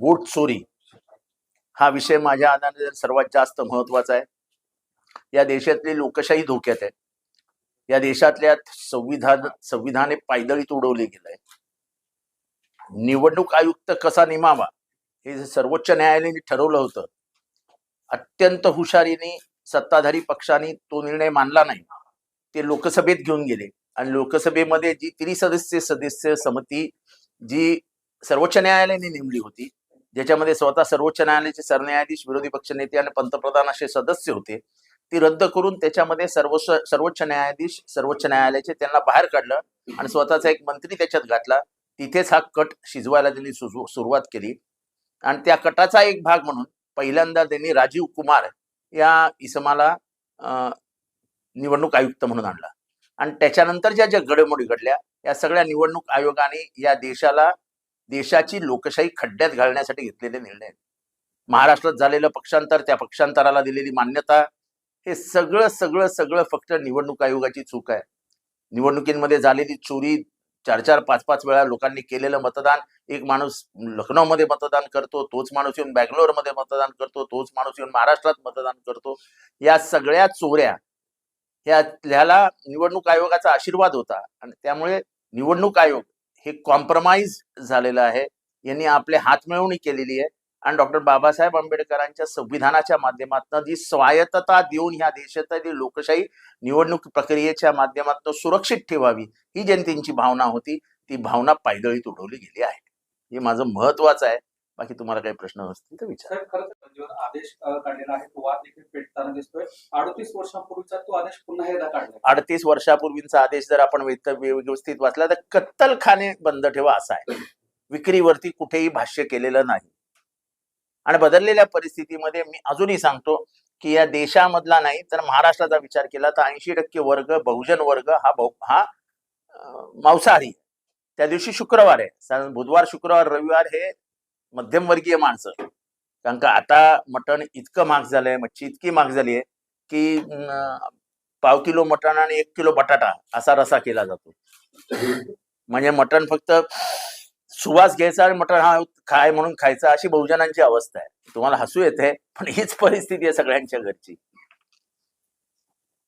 Vote चोरी हा विषय माझ्या अंदाजाने सर्वात जास्त महत्त्वाचा आहे. या देशातली लोकशाही धोक्यात आहे. या देशातल्या संविधान संविधाने पायदळीत उडवले गेलंय. निवडणूक आयुक्त कसा नेमावा हे सर्वोच्च न्यायालयाने ठरवलं होतं. अत्यंत हुशारीने सत्ताधारी पक्षाने तो निर्णय मानला नाही. ते लोकसभेत घेऊन गेले. आणि लोकसभेमध्ये जी त्रिसदस्य सदस्य समिती जी सर्वोच्च न्यायालयाने नेमली होती ज्याच्यामध्ये स्वतः सर्वोच्च न्यायालयाचे सरन्यायाधीश विरोधी पक्षनेते आणि पंतप्रधान असे सदस्य होते ती रद्द करून त्याच्यामध्ये सर्वोच्च सर्वोच्च न्यायाधीश सर्वोच्च न्यायालयाचे त्यांना बाहेर काढलं आणि स्वतःचा एक मंत्री त्याच्यात घातला. तिथेच हा कट शिजवायला त्यांनी सुरु- सुरुवात केली. आणि त्या कटाचा एक भाग म्हणून पहिल्यांदा त्यांनी राजीव कुमार या इसमाला अं, निवडणूक आयुक्त म्हणून आणला. आणि त्याच्यानंतर ज्या ज्या घडामोडी घडल्या या सगळ्या निवडणूक आयोगाने या देशाला देशाची लोकशाही खड्ड्यात घालण्यासाठी घेतलेले निर्णय. महाराष्ट्रात झालेलं पक्षांतर त्या पक्षांतराला दिलेली मान्यता हे सगळं सगळं सगळं फक्त निवडणूक आयोगाची चूक आहे. निवडणुकीमध्ये झालेली चोरी चार चार पाच पाच वेळा लोकांनी केलेलं मतदान एक माणूस लखनौमध्ये मतदान करतो तोच माणूस येऊन बँगलोरमध्ये मतदान करतो तोच माणूस येऊन महाराष्ट्रात मतदान करतो. या सगळ्या चोऱ्या ह्या ह्याला निवडणूक आयोगाचा आशीर्वाद होता. आणि त्यामुळे निवडणूक आयोग हे कॉम्प्रोमाइज झालेलं आहे. यांनी आपले हातमिळवणी केलेली आहे. आणि डॉक्टर बाबासाहेब आंबेडकरांच्या संविधानाच्या माध्यमातून जी स्वायत्तता देऊन ह्या देशातली लोकशाही निवडणूक प्रक्रियेच्या माध्यमातून सुरक्षित ठेवावी ही जनतेची भावना होती. ती भावना पायदळीत उडवली गेली आहे. हे माझं महत्वाचं आहे. बाकी तुम्हाला काही प्रश्न असतील तर विचार. साहेब खरं तर जो आदेश काढलेला आहे तो वाद देखील पेटताना दिसतोय. अडतीस वर्षांपूर्वीचा तो आदेश पुन्हा एकदा काढला अडतीस वर्षापूर्वीचा आदेश जर आपण व्यवस्थित वाचला तर कत्तलखाने बंद ठेवा असा आहे. विक्रीवरती कुठेही भाष्य केलेलं नाही. आणि बदललेल्या परिस्थितीमध्ये मी अजूनही सांगतो की या देशामधला नाही तर महाराष्ट्राचा विचार केला तर ऐंशी टक्के वर्ग बहुजन वर्ग हा बहु- हा मांसाहारी. त्या दिवशी शुक्रवार आहे. साधारण बुधवार शुक्रवार रविवार हे मध्यमवर्गीय माणसं. कारण का आता मटण इतकं महाग झालंय मच्छी इतकी महाग झाली आहे की पाव किलो मटण आणि एक किलो बटाटा असा रसा केला जातो. म्हणजे मटण फक्त सुवास घ्यायचा आणि मटण हा खाय म्हणून खायचा अशी बहुजनांची अवस्था आहे. तुम्हाला हसू येते पण हीच परिस्थिती आहे सगळ्यांच्या घरची.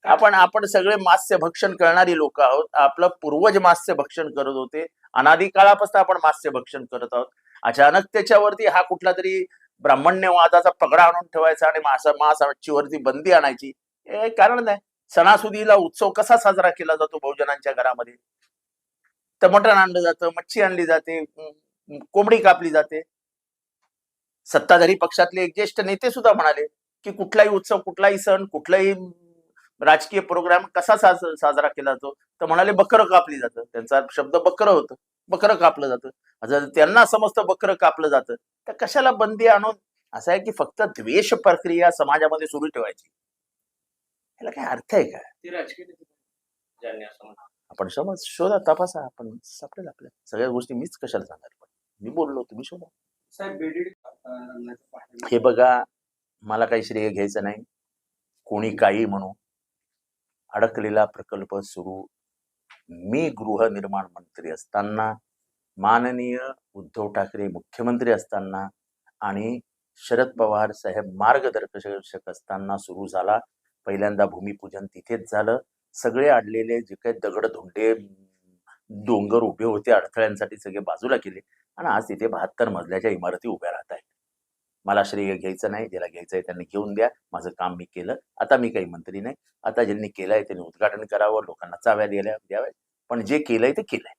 आपण आपण सगळे मास्य भक्षण करणारी लोक आहोत. आपलं पूर्वज मास्य भक्षण करत होते. अनादी काळापासून आपण मास्य भक्षण करत आहोत. अचानक त्याच्यावरती हा कुठला तरी ब्राह्मण्यवादाचा पगडा आणून ठेवायचा आणि मासा मासाचीवरती बंदी आणायची हे कारण नाही. सणासुदीला उत्सव कसा साजरा केला जातो बहुजनांच्या घरामध्ये? टमाटर आणलं जातं मच्छी आणली जाते कोंबडी कापली जाते. सत्ताधारी पक्षातले एक ज्येष्ठ नेते सुद्धा म्हणाले की कुठलाही उत्सव कुठलाही सण कुठलाही राजकीय प्रोग्राम कसा साज साजरा केला जातो? तर म्हणाले बकरं कापली जातं. त्यांचा शब्द बकरं होतं. बकरं कापलं जातं. जर त्यांना समजतं बकरं कापलं जातं. तर कशाला बंदी आणून? असं आहे की फक्त द्वेष प्रक्रिया समाजामध्ये सुरू ठेवायची. याला काय अर्थ आहे का. आपण समज शोधा तपासा. आपण सापडेल आपल्या सगळ्या गोष्टी मीच कशाला सांगाल पण मी बोललो तुम्ही शोधा. हे बघा मला काही श्रेय घ्यायचं नाही. कोणी काही म्हणू. अडकलेला प्रकल्प सुरू. मी गृहनिर्माण मंत्री असताना माननीय उद्धव ठाकरे मुख्यमंत्री असताना आणि शरद पवार साहेब मार्गदर्शक असताना सुरू झाला. पहिल्यांदा भूमिपूजन तिथेच झालं. सगळे अडलेले जे काही दगड धोंडे डोंगर उभे होते अडथळ्यांसाठी सगळे बाजूला केले. आणि आज तिथे बहात्तर मजल्याच्या इमारती उभ्या राहत आहेत मला श्रेय घ्यायचं नाही ज्याला घ्यायचं आहे त्यांनी घेऊन द्या माझं काम मी केलं. आता मी काही मंत्री नाही. आता ज्यांनी केलंय त्यांनी उद्घाटन करावं लोकांना चाव्या द्यायला द्याव्या पण जे केलंय ते केलंय.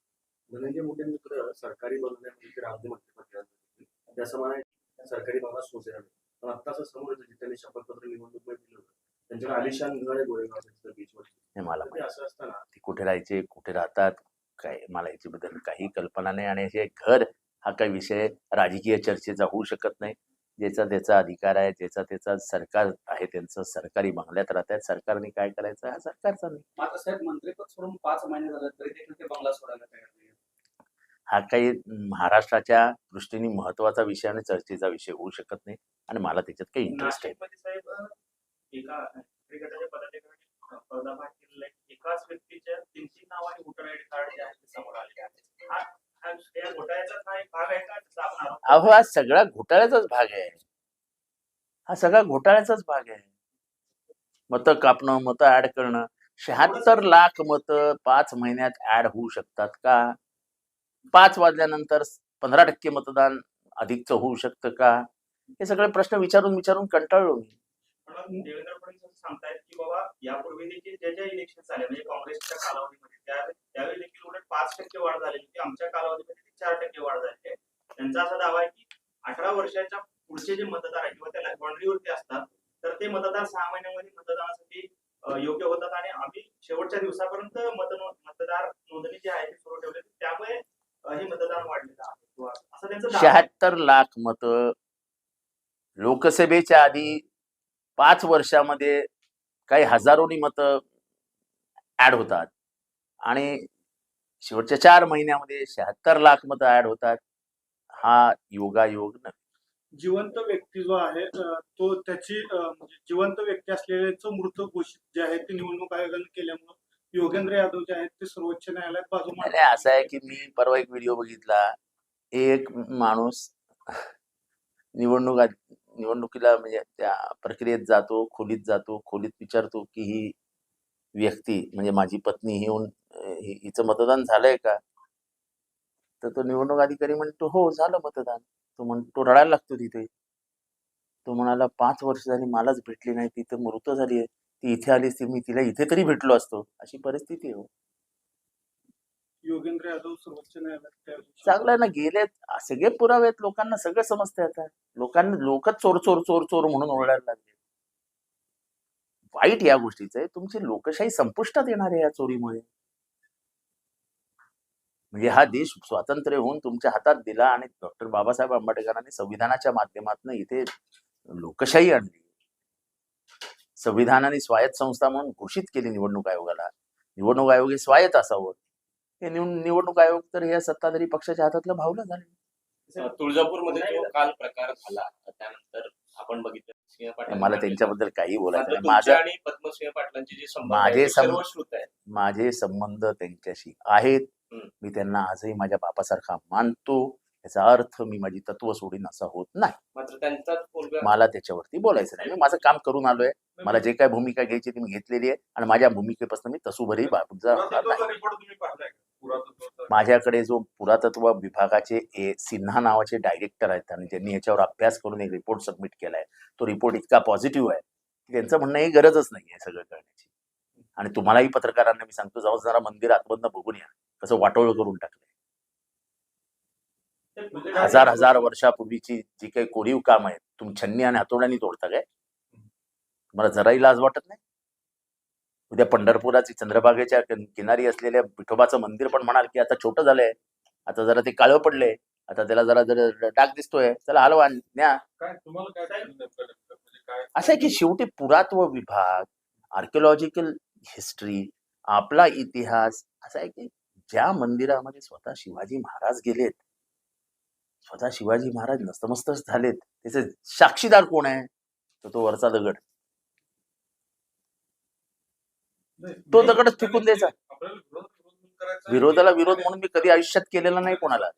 धनंजय मुंडेंनी तर सरकारी त्याप्रमाणे सरकारी पण आता असं समोर त्यांनी शपथपत्र निवडणूक दिलं त्यांच्याकडे आलिशान घर आहे गोरेगाव बीचवर हे मला ते असं असताना ते कुठे राहायचे कुठे राहतात काय मला याच्याबद्दल काही कल्पना नाही. आणि हे घर हा काही विषय राजकीय चर्चेचा होऊ शकत नाही. ज्याचा त्याचा अधिकार आहे ज्याचा त्याचा सरकार आहे त्यांचं सरकारी बंगल्यात राहतात. सरकारने काय करायचं? हा सरकारचा नाही. हा काही महाराष्ट्राच्या दृष्टीने महत्त्वाचा विषय आणि चर्चेचा विषय होऊ शकत नाही आणि मला त्याच्यात काही इंटरेस्ट आहे. एकाच व्यक्तीच्या तीन तीन नाव आणि वोटर आयडी कार्ड जे आहे ते समोर आले अहो हा सगळा घोटाळ्याचाच भाग आहे. हा सगळा घोटाळ्याचाच भाग आहे. मतं कापणं मत ऍड करणं शहात्तर लाख मतं पाच महिन्यात ऍड होऊ शकतात का? पाच वाजल्यानंतर पंधरा टक्के मतदान अधिकचं होऊ शकतं का? हे सगळे प्रश्न विचारून विचारून कंटाळलो मी. देवेंद्र फडणवीस सांगतायत की बाबा यापूर्वी देखील जे ज्या इलेक्शन झाले म्हणजे काँग्रेसच्या कालावधीमध्ये त्या त्यावेळी देखील उलट पाच टक्के वाढ झाली होती. आमच्या कालावधीमध्ये चार टक्के वाढ झालेली आहे. त्यांचा असा दावा आहे की अठरा वर्षाच्या पुढचे जे मतदार आहेत किंवा त्या बाउंड्रीवरती असतात तर ते मतदार सहा महिन्यामध्ये मतदानासाठी योग्य होतात आणि आम्ही शेवटच्या दिवसापर्यंत मतनो मतदार नोंदणी जी आहे ती सुरू ठेवली त्यामुळे हे मतदान वाढलेलं आहे. किंवा असं त्यांचं शहात्तर लाख मतं लोकसभेच्या आधी पाच वर्षामध्ये काही हजारोनी मतं ऍड होतात. आणि शेवटच्या चार महिन्यामध्ये शहात्तर लाख मतं ऍड होतात. हा योगायोग नव्हे. जिवंत व्यक्ती जो आहे तो त्याची म्हणजे जिवंत व्यक्ती असलेल्याचं मृत घोषित जे आहे ते निवडणूक आयोगाने केल्यामुळं योगेंद्र यादव जे आहेत ते सर्वोच्च न्यायालयात बाजू नाही, असं आहे की मी परवा एक व्हिडिओ बघितला. एक माणूस निवडणूक निवडणुकीला म्हणजे त्या प्रक्रियेत जातो खोलीत जातो खोलीत विचारतो की ही व्यक्ती म्हणजे माझी पत्नी ही येऊन हिचं मतदान झालंय का? तर तो निवडणूक अधिकारी म्हणतो हो झालं मतदान. तो म्हण तो रडायला लागतो तिथे. तो म्हणाला पाच वर्ष झाली मलाच भेटली नाही ती तर मृत झाली आहे. ती इथे आली ती मी तिला इथे तरी भेटलो असतो. अशी परिस्थिती आहे हो. योगेंद्र यादव सर्वोच्च न्यायालयात चांगलं आहे ना गेलेत सगळे पुरावे आहेत लोकांना सगळं समजते आता. लोकांना लोकच चोर चोर चोर चोर म्हणून ओरडायला लागले. वाईट या गोष्टीचं आहे. तुमची लोकशाही संपुष्टात येणार आहे या चोरीमुळे. म्हणजे हा देश स्वातंत्र्य होऊन तुमच्या हातात दिला आणि डॉक्टर बाबासाहेब आंबेडकरांनी संविधानाच्या माध्यमातून इथे लोकशाही आणली. संविधानाने स्वायत्त संस्था म्हणून घोषित केली निवडणूक आयोगाला. निवडणूक आयोग हे स्वायत्त असावं. हे निव- निवडणूक आयोग तर या सत्ताधारी पक्षाच्या हातातलं भावलं झालं. तुळजापूरमध्ये जो काल प्रकार झाला त्यानंतर आपण बघितलं मला त्यांच्याबद्दल काही बोलायचं आणि पद्मसिंह पाटलांचे जे संबंध माझे आहेत ते संब- सर्वश्रुत आहेत. माझे संबंध त्यांच्याशी आहेत. मी त्यांना आजही माझ्या बापासारखा मानतो. याचा अर्थ मी माझी तत्व सोडीन असा होत नाही. मला त्याच्यावरती बोलायचं नाही. मी माझं काम करून आलोय. मला जे काय भूमिका घ्यायची ती मी घेतलेली आहे. आणि माझ्या भूमिकेपासून मी तसूभरही नाही माझ्याकडे जो पुरातत्व विभागाचे ए सिन्हा नावाचे डायरेक्टर आहेत आणि त्यांनी याच्यावर अभ्यास करून एक रिपोर्ट सबमिट केलाय. तो रिपोर्ट इतका पॉझिटिव्ह आहे की त्यांचं म्हणणं ही गरजच नाही आहे सगळं करण्याची. आणि तुम्हालाही पत्रकारांना मी सांगतो जाऊ जरा मंदिर आतमधनं बघून या. कसं वाटोळ करून टाकलंय. म्हणजे हजार हजार वर्षापूर्वीची जी काही कोरीव काम आहेत तुम्ही छन्नी आणि हातोड्यानी तोडता काय? तुम्हाला जराही लाज वाटत नाही? उद्या पंढरपुराची चंद्रभागेच्या किन- किनारी असलेल्या विठोबाचं मंदिर पण म्हणाल की आता छोटं झालंय. आता जरा ते काळं पडलंय. आता त्याला जरा जरा डाग दिसतोय. चला हलवा न्या? म्हणजे असं आहे की शेवटी पुरातत्व विभाग आर्किओलॉजिकल हिस्ट्री आपला इतिहास असा आहे की ज्या मंदिरामध्ये स्वतः शिवाजी महाराज गेलेत स्वतः शिवाजी महाराज नस्तमस्त झालेत त्याचे साक्षीदार कोण आहे? तर तो वरचा दगड नाही, तो दगडच फेकून द्यायचा. विरोधाला विरोध म्हणून मी कधी आयुष्यात केलेला नाही कोणाला.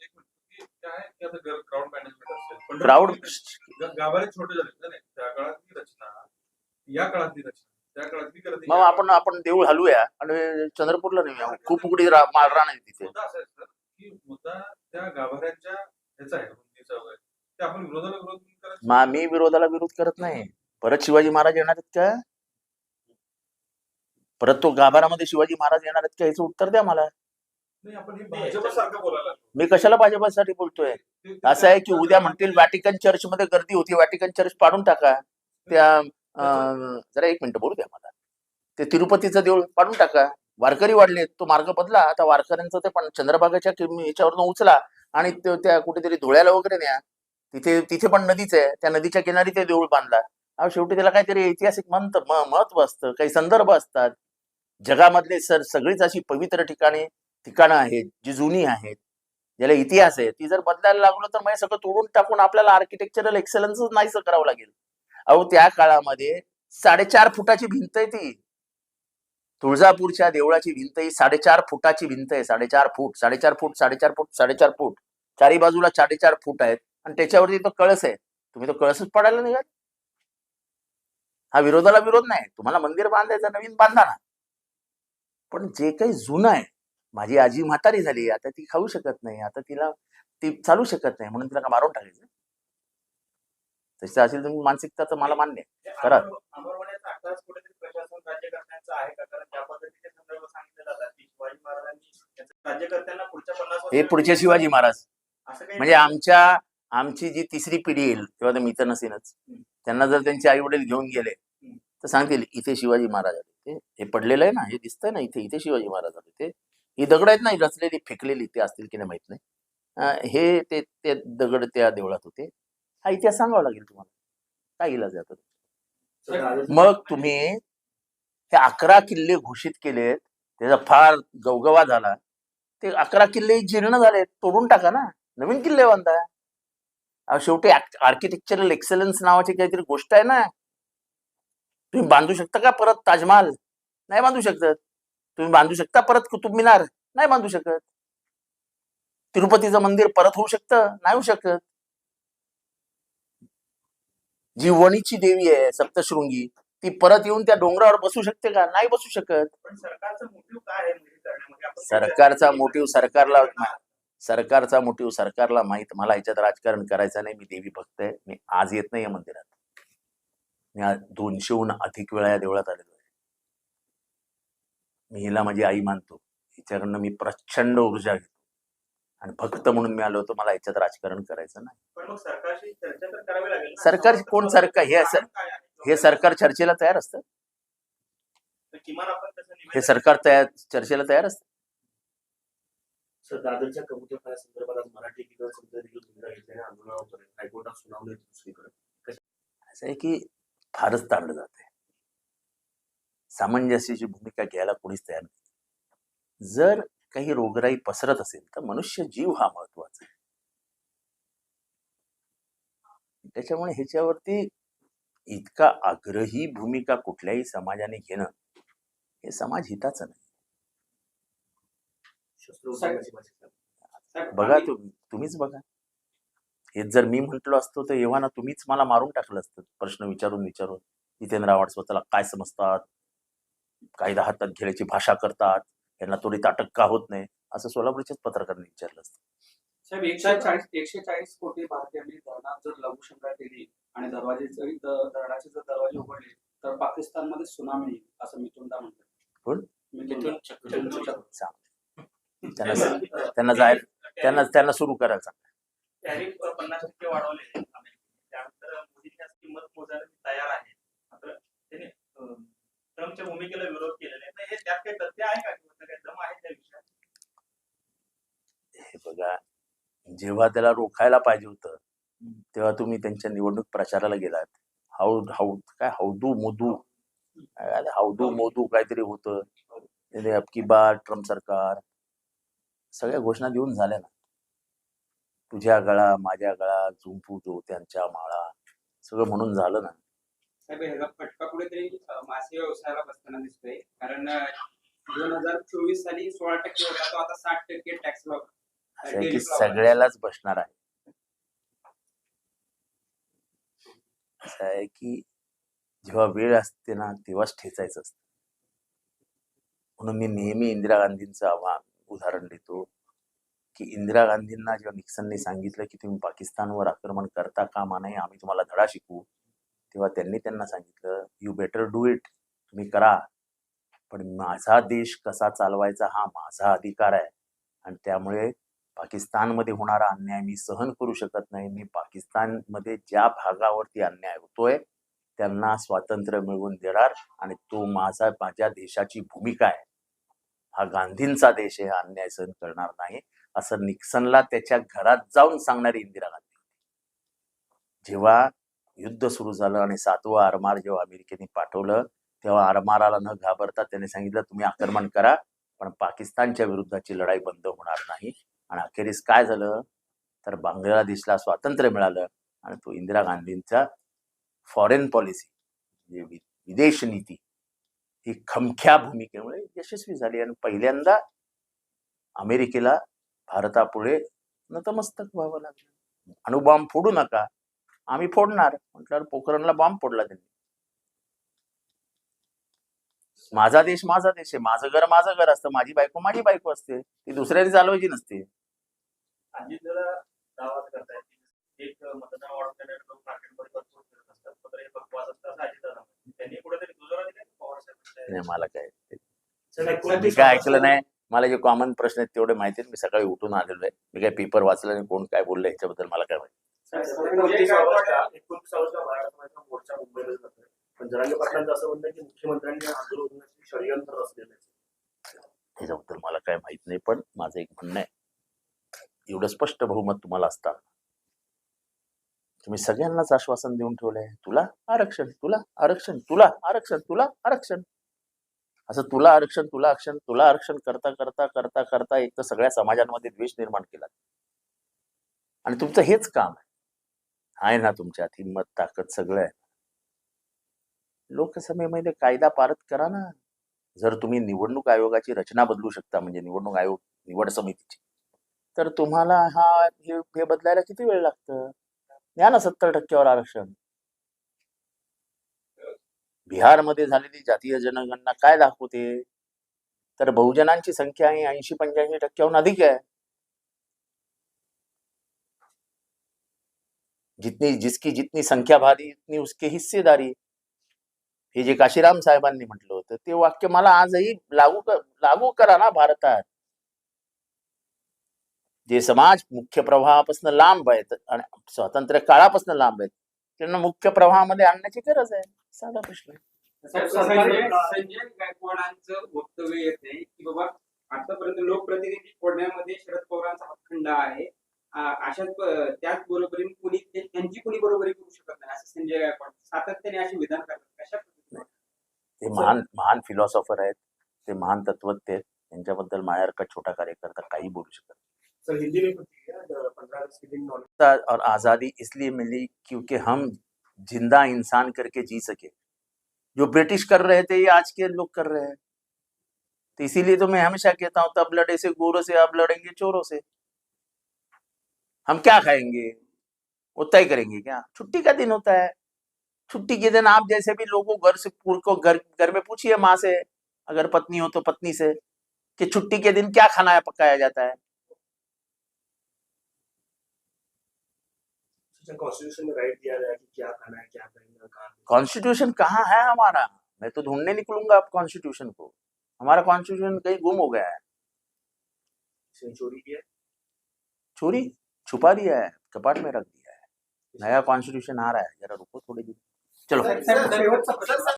क्राऊड नाही मग आपण आपण देऊळ हलवूया आणि चंद्रपूरला नेऊया. खूप उघडी रा- माळरान आहे तिथे. मुद्दा त्या गाभाऱ्यांच्या ह्याचा आहे मी विरोधाला विरोध करत नाही. परत शिवाजी महाराज येणार आहेत का? परत तो गाभारामध्ये शिवाजी महाराज येणार आहेत का याचं उत्तर द्या मला. मी कशाला भाजपासाठी बोलतोय? असं आहे की उद्या म्हणतील व्हॅटिकन चर्च मध्ये गर्दी होती व्हॅटिकन चर्च पाडून टाका. त्या जरा एक मिनिट बोलू द्या मला. ते तिरुपतीचं देऊळ पाडून टाका. वारकरी वाढले तो मार्ग बदला. आता वारकऱ्यांचं ते पण चंद्रभागाच्या याच्यावरनं उचला आणि त्या कुठेतरी धुळ्याला वगैरे न्या. तिथे तिथे पण नदीच आहे. त्या नदीच्या किनारी ते देऊळ बांधला. शेवटी त्याला काहीतरी ऐतिहासिक महत्त्व असतं. काही संदर्भ असतात. जगामधले सर सगळीच अशी पवित्र ठिकाणे ठिकाणं आहेत जी जुनी आहेत ज्याला इतिहास आहे ती जर बदलायला लागलो तर मग सगळं तोडून टाकून आपल्याला आर्किटेक्चरल एक्सलन्स नाहीच करावं लागेल. अहो त्या काळामध्ये साडेचार फुटाची भिंत आहे ती. तुळजापूरच्या देवळाची भिंत ही साडेचार फुटाची भिंत आहे साडेचार फूट साडेचार फूट साडेचार फूट साडेचार फूट. चारी बाजूला साडेचार फूट आहेत आणि त्याच्यावरती तो कळस आहे. तुम्ही तो कळसच पडायला निघाल. हा विरोधाला विरोध नाही. तुम्हाला मंदिर बांधायचं नवीन बांधा ना. पण जे काही जुनं आहे माझी आजी म्हातारी झाली आता ती खाऊ शकत नाही आता तिला ती चालू शकत नाही म्हणून तिला का मारून टाकायचं तसं असेल तुम्ही मानसिकता तर मला मान्य. करा. हे पुढचे शिवाजी महाराज म्हणजे आमच्या आमची जी तिसरी पिढी येईल तेव्हा मी तर नसेनच. त्यांना जर त्यांचे आई वडील घेऊन गेले. तर सांगतील इथे शिवाजी महाराज ते हे पडलेलं आहे ना हे दिसतंय ना इथे इथे शिवाजी महाराज आले ते. ही दगड आहेत ना रचलेली फेकलेली ते असतील की नाही माहीत नाही. हे ते ते दगड त्या देवळात होते. हा इतिहास सांगावा लागेल तुम्हाला. काय इलाज आहे आता? मग तुम्ही हे अकरा किल्ले घोषित केलेत त्याचा फार गवगवा झाला. ते अकरा किल्ले जीर्ण झाले तोडून टाका ना. नवीन किल्ले बांधा. शेवटी आर्किटेक्चरल एक्सलन्स नावाची काहीतरी गोष्ट आहे ना. तुम्ही बांधू शकता का परत ताजमहाल? नाही बांधू शकत. तुम्ही बांधू शकता परत कुतुब मिनार? नाही बांधू शकत. तिरुपतीचं मंदिर परत होऊ शकतं? नाही होऊ शकत. जी वणीची देवी आहे सप्तशृंगी ती परत येऊन त्या डोंगरावर बसू शकते का? नाही बसू शकत. म्हणजे सरकारचा मोटिव्ह सरकारला सरकारचा मोटिव्ह सरकारला माहीत. मला ह्याच्यात राजकारण करायचं नाही. मी देवी भक्त आहे. मी आज येत नाही या मंदिरात. मी आज दोनशेहून अधिक वेळा या देवळात आलेलो आहे. मी हिला माझी आई मानतो. हिच्याकडनं मी प्रचंड ऊर्जा घेतो. आणि भक्त म्हणून मी आलो होतो मला ह्याच्यात राजकारण करायचं नाही. पण मग सरकारशी चर्चा तर करावी लागेल ना. सरकार कोण सरकार? हे? हे सरकार चर्चेला तयार असतं? तर किमान आपण त्याचं हे सरकार तयार चर्चेला तयार असतं? सर दादरच्या कबुतरखान्या संदर्भात मराठी असं आहे की फारच ताणलं जाते. सामंजस्याची भूमिका घ्यायला कोणीच तयार नाही. जर काही रोगराई पसरत असेल तर मनुष्य जीव हा महत्त्वाचा आहे. त्याच्यामुळे ह्याच्यावरती इतका आग्रही भूमिका कुठल्याही समाजाने घेणं हे समाज हिताचं नाही. बघा तुम्हीच बघा. हेच जर मी म्हंटलो असतो तर एव्हा ना तुम्हीच मला मारून टाकलं असतं. प्रश्न विचारून विचारून. जितेंद्र आव्हाड स्वतःला काय समजतात? कायदा हातात घेण्याची भाषा करतात. यांना त्वरित अटक का होत नाही? असं सोलापूरच्याच पत्रकारांनी विचारलं असतं. साहेब एकशे चाळीस एकशे चाळीस कोटी भारतीयांनी धरणात जर लघुशंका केली आणि दरवाजे जरी धरणाचे जर दरवाजे उघडले तर पाकिस्तानमध्ये सुनामी येईल असं म्हणतात. कोण? त्यांना त्यांना जायला त्यांना त्यांना सुरू करायला सांग टॅरिफ पन्नास टक्के वाढवले. त्यानंतर मोदींनी आज किंमत मोजायला तयार आहे. मात्र त्यांनी ट्रम्पच्या भूमिकेला विरोध केलेला आहे. हे त्यात काही तथ्य आहे का? किंवा काही दम आहे त्या विषयात? हे बघा जेव्हा त्याला रोखायला पाहिजे होतं तेव्हा तुम्ही त्यांच्या निवडणूक प्रचाराला गेलात. हाऊ हाऊ काय हौदू मोदू? हौदू मोदू काहीतरी होतं. अबकी बार ट्रम्प सरकार सगळ्या घोषणा देऊन झाल्या ना. तुझ्या गळा माझ्या गळा झुंपू जो त्यांच्या माळा सगळं म्हणून झालं ना. साहेब ह्याचा फटका कुठेतरी अं, मासे व्यवसायाला बसताना दिसतोय. कारण दोन हजार चोवीस साली सोळा टक्के होता तो आता साठ टक्के टॅक्स असं आहे की सगळ्यालाच बसणार आहे. असं आहे की जेव्हा वेळ असते ना तेव्हाच ठेचायचं असतं. म्हणून मी नेहमी इंदिरा गांधींचं आव्हान उदाहरण देतो. की इंदिरा गांधींना जेव्हा निक्सनने सांगितलं की तुम्ही पाकिस्तानवर आक्रमण करता कामा नाही आम्ही तुम्हाला धडा शिकवू तेव्हा त्यांनी त्यांना सांगितलं यू बेटर डू इट तुम्ही करा. पण माझा देश कसा चालवायचा हा माझा अधिकार आहे. आणि त्यामुळे पाकिस्तानमध्ये होणारा अन्याय मी सहन करू शकत नाही. मी पाकिस्तानमध्ये ज्या भागावरती अन्याय होतोय त्यांना स्वातंत्र्य मिळवून देणार आणि तो माझा माझ्या देशाची भूमिका आहे. हा गांधींचा देश आहे. हा अन्याय सहन करणार नाही. असं निक्सनला त्याच्या घरात जाऊन सांगणारी इंदिरा गांधी जेव्हा युद्ध सुरू झालं आणि सातवं आरमार जेव्हा अमेरिकेने पाठवलं तेव्हा आरमाराला न घाबरता त्याने सांगितलं तुम्ही आक्रमण करा पण पाकिस्तानच्या विरुद्धाची लढाई बंद होणार नाही. आणि अखेरीस काय झालं? तर बांगलादेशला स्वातंत्र्य मिळालं आणि तो इंदिरा गांधींचा फॉरेन पॉलिसी म्हणजे विदेश नीती ही खमख्या भूमिकेमुळे यशस्वी झाली. आणि पहिल्यांदा अमेरिकेला भारतापुढे नतमस्तक व्हावं लागलं. अणुबॉम्ब फोडू नका. आम्ही फोडणार. म्हटल्यावर पोखरणला बॉम्ब फोडला त्यांनी. माझा देश माझा देश आहे. माझं घर माझं घर असतं. माझी बायको माझी बायको असते. ती दुसऱ्याने चालवायची नसते. मला काय काय ऐकलं नाही. मला जे कॉमन प्रश्न आहेत तेवढे माहिती आहेत. मी सकाळी उठून आलेलो आहे. मी काय पेपर वाचलं आणि कोण काय बोललं याच्याबद्दल मला काय माहिती. ह्याच्याबद्दल मला काय माहीत नाही पण माझं एक म्हणणं आहे. एवढं स्पष्ट बहुमत तुम्हाला असता. तुम्ही सगळ्यांनाच आश्वासन देऊन ठेवलंय. तुला आरक्षण तुला आरक्षण तुला आरक्षण तुला आरक्षण. असं तुला आरक्षण तुला आरक्षण तुला आरक्षण करता करता करता करता एक तर सगळ्या समाजांमध्ये द्वेष निर्माण केला आणि तुमचं हेच काम आहे. आहे ना तुमच्यात हिंमत ताकद सगळं आहे. लोकसभेमध्ये कायदा पारित करा ना. जर तुम्ही निवडणूक आयोगाची रचना बदलू शकता म्हणजे निवडणूक आयोग निवड समितीची तर तुम्हाला हा हे बदलायला किती वेळ लागतं? या ना सत्तर टक्क्यावर आरक्षण. बिहारमध्ये झालेली जातीय जनगणना काय दाखवते? तर बहुजनांची संख्या ही ऐंशी पंच्याऐंशी टक्क्याहून अधिक आहे. जितनी जिसकी जितनी संख्या भारी उतनी उसकी हिस्सेदारी. हे जे काशीराम साहेबांनी म्हटलं होतं ते वाक्य मला आजही लागू कर, लागू करा ना भारतात. जे समाज मुख्य प्रवाहापासून लांब आहेत आणि स्वातंत्र्य काळापासून लांब आहेत त्यांना मुख्य प्रवाहामध्ये आणण्याची गरज आहे. साधा प्रश्न. संजय गायकवाडांचं वक्तव्य येते की बाबा आतापर्यंत लोकप्रतिनिधी फोडण्यामध्ये शरद पवारांचा हातखंड आहे. अशाच त्याच बरोबरीने कुणी त्यांची कुणी बरोबरी करू शकत नाही असं संजय गायकवाड सातत्याने अशी विधान करतात. कशा पद्धतीने? ते महान महान फिलॉसॉफर आहेत. ते महान तत्वज्ञ आहेत. त्यांच्याबद्दल माझ्यासारखा छोटा कार्यकर्ता काही बोलू शकत नाही. और आज़ादी इसलिए मिली क्योंकि हम ज़िंदा इंसान करके जी सके। जो ब्रिटिश कर रहे थे, ये आज के लोग कर रहे हैं। तो इसीलिए तो मैं हमेशा कहता हूँ, तब लड़े से गोरों से, अब लड़ेंगे चोरों से। हम क्या खाएँगे? उतना ही करेंगे क्या? छुट्टी का दिन होता है। छुट्टी के दिन आप जैसे भी लोगों घर से को घर घर में पूछिए माँ से, अगर पत्नी हो तो पत्नी से, कि छुट्टी के दिन क्या खाना पकाया जाता है? कॉन्स्टिट्यूशन में राइट दिया गया है कि क्या खाना है क्या करेंगे कहाँ कॉन्स्टिट्यूशन कहाँ है हमारा? मैं तो ढूँढने निकलूँगा आप कॉन्स्टिट्यूशन को। हमारा कॉन्स्टिट्यूशन कहीं गुम हो गया है। चोरी किया? चोरी? छुपा दिया है कपाट में रख दिया है। नया कॉन्स्टिट्यूशन आ रहा है जरा रुको थोड़ी देर। चलो।